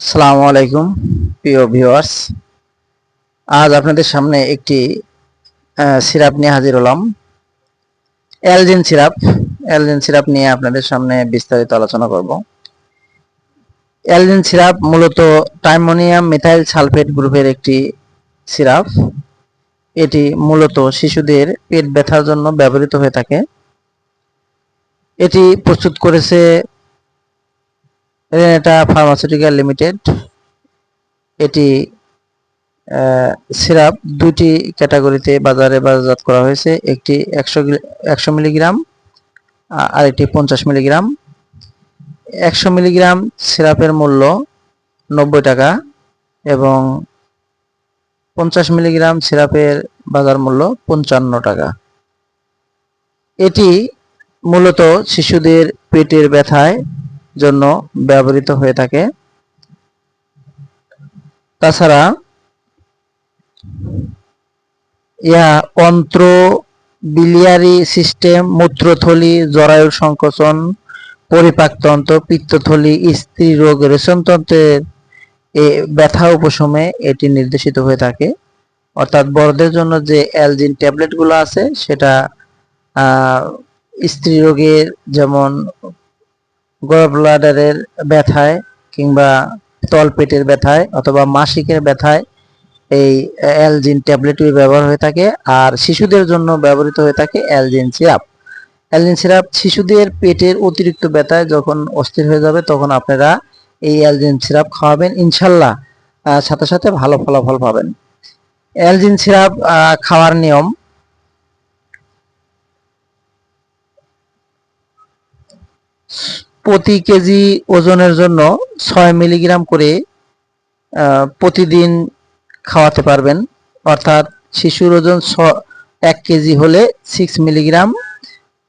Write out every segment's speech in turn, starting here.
আসসালামু আলাইকুম, প্রিয় ভিউয়ার্স। আজ আপনাদের সামনে একটি সিরাপ নিয়ে হাজির হলাম। অ্যালজিন সিরাপ। অ্যালজিন সিরাপ নিয়ে আপনাদের সামনে বিস্তারিত আলোচনা করব। অ্যালজিন সিরাপ মূলত টাইমোনিয়াম মিথাইল সালফেট গ্রুপের একটি সিরাপ। এটি মূলত শিশুদের পেট ব্যথার জন্য ব্যবহৃত হয়ে থাকে। এটি প্রস্তুত করেছে রেনেটা ফার্মাসিউটিক্যাল লিমিটেড এটি সিরাপ দুটি ক্যাটাগরিতে বাজারে বাজারজাত করা হয়েছে। একটি একশো একশো মিলিগ্রাম আর একটি পঞ্চাশ মিলিগ্রাম। একশো মিলিগ্রাম সিরাপের মূল্য নব্বই টাকা এবং পঞ্চাশ মিলিগ্রাম সিরাপের বাজার মূল্য পঞ্চান্ন টাকা। এটি মূলত শিশুদের পেটের ব্যথায় জন্য ব্যবহৃত হয়ে থাকে। তাছাড়া ইহা অন্ত্র বিলিয়ারি সিস্টেম, মূত্রথলি, জরায়ুর সংকোচন, পরিপাকতন্ত্র, পিত্তথলি, স্ত্রী রোগ রেশনতন্ত্রের ব্যথা উপশমে এটি নির্দেশিত হয়ে থাকে। অর্থাৎ বড়দের জন্য যে অ্যালজিন ট্যাবলেটগুলো আছে, সেটা স্ত্রী রোগের যেমন গলব্লাডারের ব্যথায় কিংবা তলপেটের ব্যথায় অথবা মাসিকের ব্যথায় এই অ্যালজিন ট্যাবলেটগুলি ব্যবহার হয়ে থাকে আর শিশুদের জন্য ব্যবহৃত হয়ে থাকে অ্যালজিন সিরাপ। অ্যালজিন সিরাপ শিশুদের পেটের অতিরিক্ত ব্যথায় যখন অস্থির হয়ে যাবে তখন আপনারা এই অ্যালজিন সিরাপ খাওয়াবেন। ইনশাল্লাহ সাথে সাথে ভালো ফলাফল পাবেন। অ্যালজিন সিরাপ খাওয়ার নিয়ম। প্রতি কেজি ওজনের জন্য ছয় মিলিগ্রাম করে প্রতিদিন খাওয়াতে পারবেন। অর্থাৎ শিশুর ওজন ছ- এক কেজি হলে সিক্স মিলিগ্রাম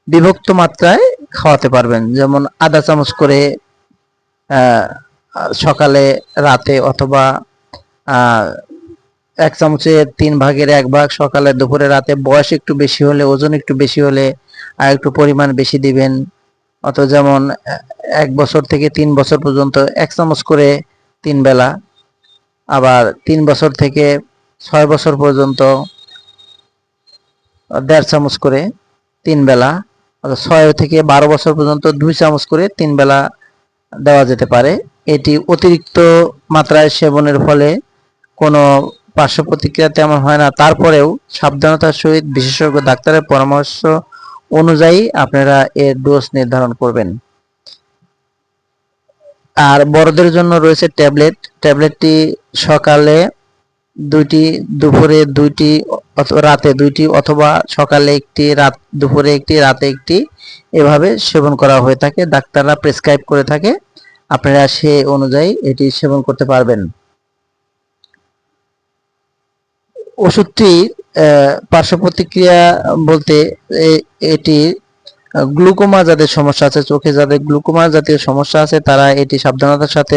বিভক্ত মাত্রায় খাওয়াতে পারবেন। যেমন আধা চামচ করে সকালে, রাতে অথবা এক চামচের তিন ভাগের এক ভাগ সকালে, দুপুরে, রাতে বয়স একটু বেশি হলে, ওজন একটু বেশি হলে আর একটু পরিমাণ বেশি দিবেন। অত যেমন, এক বছর থেকে তিন বছর পর্যন্ত এক চামচ করে তিন বেলা, আবার তিন বছর থেকে ছয় বছর পর্যন্ত দেড় চামচ করে তিন বেলা, অর্থাৎ ছয় থেকে বারো বছর পর্যন্ত দুই চামচ করে তিন বেলা দেওয়া যেতে পারে। এটি অতিরিক্ত মাত্রায় সেবনের ফলে কোনো পার্শ্ব প্রতিক্রিয়া তেমন হয় না। তারপরেও সাবধানতার সহিত বিশেষজ্ঞ ডাক্তারের পরামর্শ অনুযায়ী আপনারা এর ডোজ নির্ধারণ করবেন। আর বড়দের জন্য রয়েছে ট্যাবলেট ট্যাবলেটটি সকালে দুইটি, দুপুরে দুইটি রাতে দুইটি অথবা সকালে একটি, রাত, দুপুরে একটি, রাতে একটি এভাবে সেবন করা হয়ে থাকে। ডাক্তাররা প্রেসক্রাইব করে থাকে। আপনারা সে অনুযায়ী এটি সেবন করতে পারবেন। ওষুধটি পার্শ্ব প্রতিক্রিয়া বলতে এটি গ্লুকোমা যাদের সমস্যা আছে, চোখে যাদের গ্লুকোমা জাতীয় সমস্যা আছে, তারা এটি সাবধানতার সাথে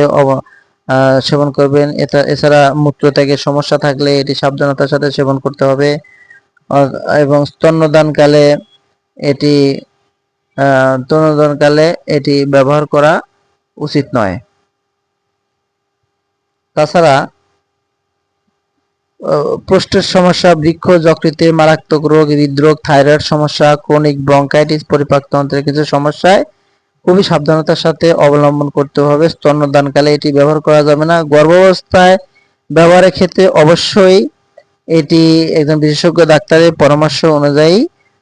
সেবন করবেন। এটা এছাড়া মূত্রত্যাগের সমস্যা থাকলে এটি সাবধানতার সাথে সেবন করতে হবে। এবং স্তন্যদানকালে এটি স্তন্যদানকালে এটি ব্যবহার করা উচিত নয়। তাছাড়া প্রস্টেট সমস্যা, বৃক্ষ যকৃতে মারাত্মক রোগ, হৃদরোগ, থাইরয়েড সমস্যা, ক্রনিক ব্রঙ্কাইটিস পরিপাকতন্ত্রের কিছু সমস্যায় খুবই সাবধানতার সাথে অবলম্বন করতে হবে। স্তন্যদানকালে এটি ব্যবহার করা যাবে না। গর্ভাবস্থায় ব্যবহারের ক্ষেত্রে অবশ্যই এটি একজন বিশেষজ্ঞ ডাক্তারের পরামর্শ অনুযায়ী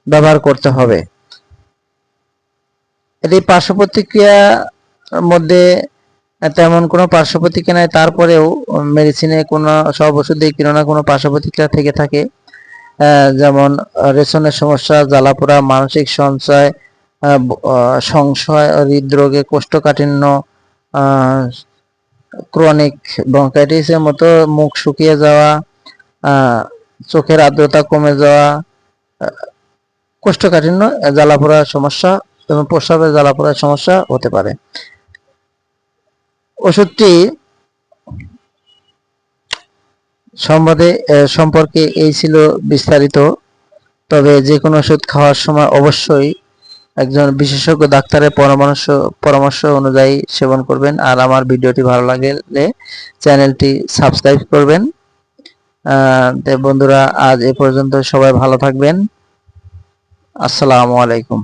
ব্যবহার করতে হবে। এটি পার্শ্ব প্রতিক্রিয়ার মধ্যে তেমন কোনো পার্শ্ব প্রতিক্রিয়া তারপরেও মেডিসিনে কোনো সব ওষুধেই কোনো না কোনো পার্শ্ব প্রতিক্রিয়া থেকে। থাকে যেমন, রেশনের সমস্যা, জ্বালাপোড়া, মানসিক সঞ্চয় সংশয়, হৃদরোগে কোষ্ঠকাঠিন্য ক্রনিক ব্রঙ্কাইটিসের মতো মুখ শুকিয়ে যাওয়া চোখের আর্দ্রতা কমে যাওয়া কোষ্ঠকাঠিন্য, জ্বালাপোড়ার সমস্যা এবং প্রস্রাবের জ্বালাপোড়ার সমস্যা হতে পারে। ওষুধটি সম্বন্ধে সম্পর্কে এই ছিল বিস্তারিত। তবে যে কোনো ওষুধ খাওয়ার সময় অবশ্যই একজন বিশেষজ্ঞ ডাক্তারের পরামর্শ পরামর্শ অনুযায়ী সেবন করবেন। আর আমার ভিডিওটি ভালো লাগলে চ্যানেলটি সাবস্ক্রাইব করবেন। বন্ধুরা, আজ এ পর্যন্ত সবাই ভালো থাকবেন। আসসালামু আলাইকুম।